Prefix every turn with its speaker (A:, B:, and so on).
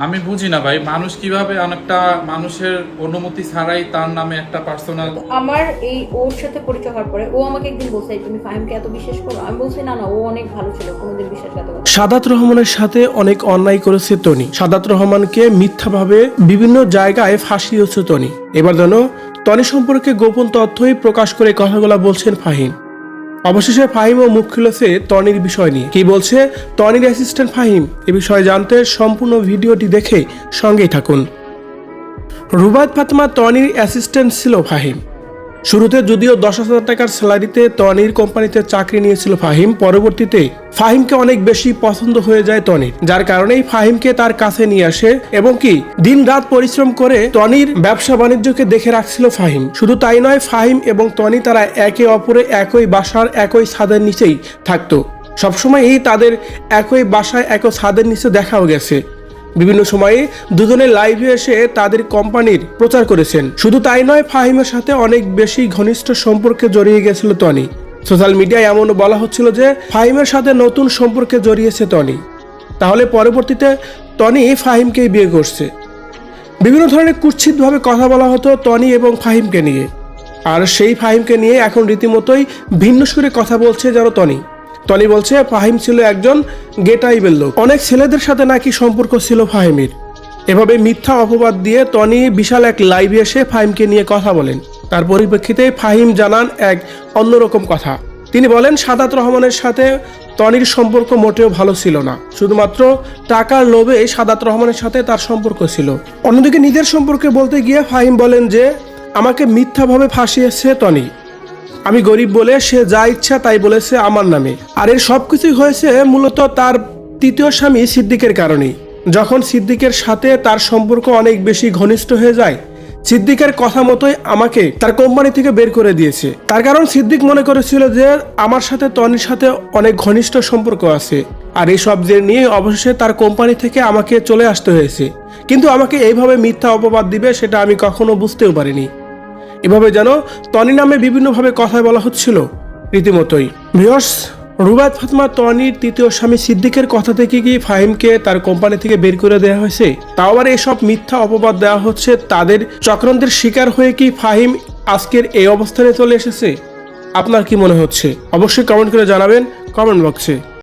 A: আমি বুঝি না ভাই মানুষ কীভাবে অনেকটা মানুষের অনুমতি ছাড়াই তার নামে একটা পার্সোনাল
B: আমার এই ওর সাথে পরিচয় হওয়ার পরে ও আমাকে একদিন বলছে তুমি ফাহিমকে এত বিশ্বাস করো? আমি বলছি না না ও অনেক ভালো ছিল কোনোদিন বিশ্বাসঘাতকতা
C: সাদাত রহমানের সাথে অনেক অন্যায় করেছে তনি। সাদাত রহমানকে মিথ্যাভাবে বিভিন্ন জায়গায় ফাঁসি ফাঁসিয়েছে তনি। এবার যেন তনি সম্পর্কে গোপন তথ্যই প্রকাশ করে কথাগুলো বলছেন ফাহিম। অবশেষে ফাহিম ও মুখ খুলেছে টনির বিষয় নিয়ে। কি বলছে? টনির অ্যাসিস্ট্যান্ট ফাহিম, এ বিষয়ে জানতে সম্পূর্ণ ভিডিওটি দেখে সঙ্গেই থাকুন। রুবাদ ফাতমা টনির অ্যাসিস্ট্যান্ট ছিল ফাহিম। শুরুতে যদিও দশ হাজার টাকার স্যালারিতে তনির কোম্পানিতে চাকরি নিয়েছিল ফাহিম, পরবর্তীতে ফাহিমকে অনেক বেশি পছন্দ হয়ে যায় তনির যার কারণেই ফাহিমকে তার কাছে নিয়ে আসে এবং কি দিন রাত পরিশ্রম করে তনির ব্যবসা বাণিজ্যকে দেখে রাখছিল ফাহিম। শুধু তাই নয়, ফাহিম এবং তনি তারা একে অপরে একই বাসার একই ছাদের নিচেই থাকতো। সবসময়ই তাদের একই বাসায় একই ছাদের নিচে দেখাও গেছে। বিভিন্ন সময়ে দুজনে লাইভে এসে তাদের কোম্পানির প্রচার করেছেন। শুধু তাই নয়, ফাহিমের সাথে অনেক বেশি ঘনিষ্ঠ সম্পর্কে জড়িয়ে গেছিল টনি। সোশ্যাল মিডিয়ায় এমনও বলা হচ্ছিল যে, ফাহিমের সাথে নতুন সম্পর্কে জড়িয়েছে টনি। তাহলে পরবর্তীতে টনি ফাহিমকেই বিয়ে করছে। বিভিন্ন ধরনের কুৎসিতভাবে কথা বলা হতো টনি এবং ফাহিমকে নিয়ে। আর সেই ফাহিমকে নিয়ে এখন রীতিমতোই ভিন্ন সুরে কথা বলছে যেন টনি। টনি বলছে, ফাহিম ছিল একজন গেটাইবেল লোক। অনেক ছেলেদের সাথে নাকি সম্পর্ক ছিল ফাহিমের। এভাবে মিথ্যা অপবাদ দিয়ে টনি বিশাল এক লাইভে এসে ফাহিমকে নিয়ে কথা বলেন। তার পরিপ্রেক্ষিতে ফাহিম জানান এক অন্যরকম কথা। তিনি বলেন, সাদাত রহমানের সাথে টনির সম্পর্ক মোটেও ভালো ছিল না। শুধুমাত্র টাকার লোভে সাদাত রহমানের সাথে তার সম্পর্ক ছিল। অন্যদিকে নিজের সম্পর্কে বলতে গিয়ে ফাহিম বলেন যে, আমাকে মিথ্যাভাবে ফাঁসিয়েছে টনি। আমি গরিব বলে সে যা ইচ্ছা তাই বলেছে আমার নামে। আর এর সবকিছুই হয়েছে মূলত তার তৃতীয় স্বামী সিদ্দিকের কারণেই যখন সিদ্দিকের সাথে তার সম্পর্ক অনেক বেশি ঘনিষ্ঠ হয়ে যায়, সিদ্দিকের কথা মতোই আমাকে তার কোম্পানি থেকে বের করে দিয়েছে। তার কারণ সিদ্দিক মনে করেছিল যে আমার সাথে তনির সাথে অনেক ঘনিষ্ঠ সম্পর্ক আছে। আর এই সব যে নিয়ে অবশেষে তার কোম্পানি থেকে আমাকে চলে আসতে হয়েছে। কিন্তু আমাকে এইভাবে মিথ্যা অপবাদ দিবে সেটা আমি কখনো বুঝতেও পারিনি। এভাবে যেন টনি নামে বিভিন্নভাবে কথা বলা হচ্ছিল। রীতিমতোই। ভিওর্স রুবায়ত ফাতমা টনির তৃতীয় স্বামী সিদ্দিকের কথা থেকে কি ফাহিমকে তার কোম্পানি থেকে বের করে দেওয়া হয়েছে? তাও আবার এসব মিথ্যা অপবাদ দেওয়া হচ্ছে, তাদের চক্রান্তের শিকার হয়ে কি ফাহিম আজকের এই অবস্থানে চলে এসেছে? আপনার কি মনে হচ্ছে? অবশ্যই কমেন্ট করে জানাবেন কমেন্ট বক্সে।